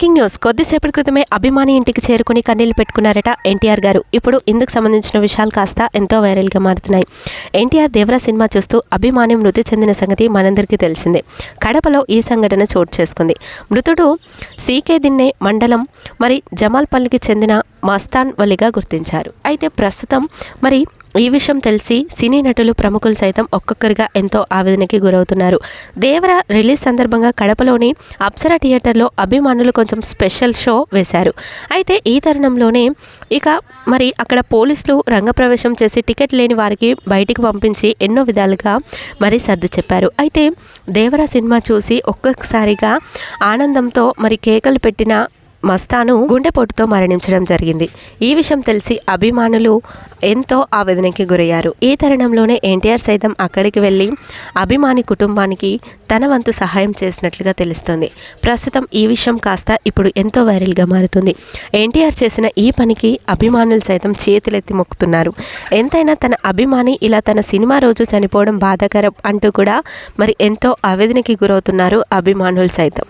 King news. కొద్దిసేపటి క్రితమే అభిమాని ఇంటికి చేరుకుని కన్నీళ్ళు పెట్టుకున్నారట ఎన్టీఆర్ గారు. ఇప్పుడు ఇందుకు సంబంధించిన విషయాలు కాస్త ఎంతో వైరల్గా మారుతున్నాయి. ఎన్టీఆర్ దేవరా సినిమా చూస్తూ అభిమాని మృతి చెందిన సంగతి మనందరికీ తెలిసిందే. కడపలో ఈ సంఘటన చోటు చేసుకుంది. మృతుడు సీకే దిన్నే మండలం మరి జమాల్పల్లికి చెందిన మస్తాన్ వలిగా గుర్తించారు. అయితే ప్రస్తుతం మరి ఈ విషయం తెలిసి సినీ నటులు ప్రముఖులు సైతం ఒక్కొక్కరిగా ఎంతో ఆవేదనకి గురవుతున్నారు. దేవర రిలీజ్ సందర్భంగా కడపలోని అప్సర థియేటర్లో అభిమానులు కొంచెం స్పెషల్ షో వేశారు. అయితే ఈ తరుణంలోనే ఇక మరి అక్కడ పోలీసులు రంగప్రవేశం చేసి టికెట్ లేని వారికి బయటికి పంపించి ఎన్నో విధాలుగా మరి సర్ది చెప్పారు. అయితే దేవర సినిమా చూసి ఒక్కొక్కసారిగా ఆనందంతో మరి కేకలు పెట్టిన మస్తాను గుండెపోటుతో మరణించడం జరిగింది. ఈ విషయం తెలిసి అభిమానులు ఎంతో ఆవేదనకి గురయ్యారు. ఈ తరుణంలోనే ఎన్టీఆర్ సైతం అక్కడికి వెళ్ళి అభిమాని కుటుంబానికి తన వంతు సహాయం చేసినట్లుగా తెలుస్తుంది. ప్రస్తుతం ఈ విషయం కాస్త ఇప్పుడు ఎంతో వైరల్గా మారుతుంది. ఎన్టీఆర్ చేసిన ఈ పనికి అభిమానులు సైతం చేతులెత్తి మొక్కుతున్నారు. ఎంతైనా తన అభిమాని ఇలా తన సినిమా రోజు చనిపోవడం బాధాకరం అంటూ కూడా మరి ఎంతో ఆవేదనకి గురవుతున్నారు అభిమానులు సైతం.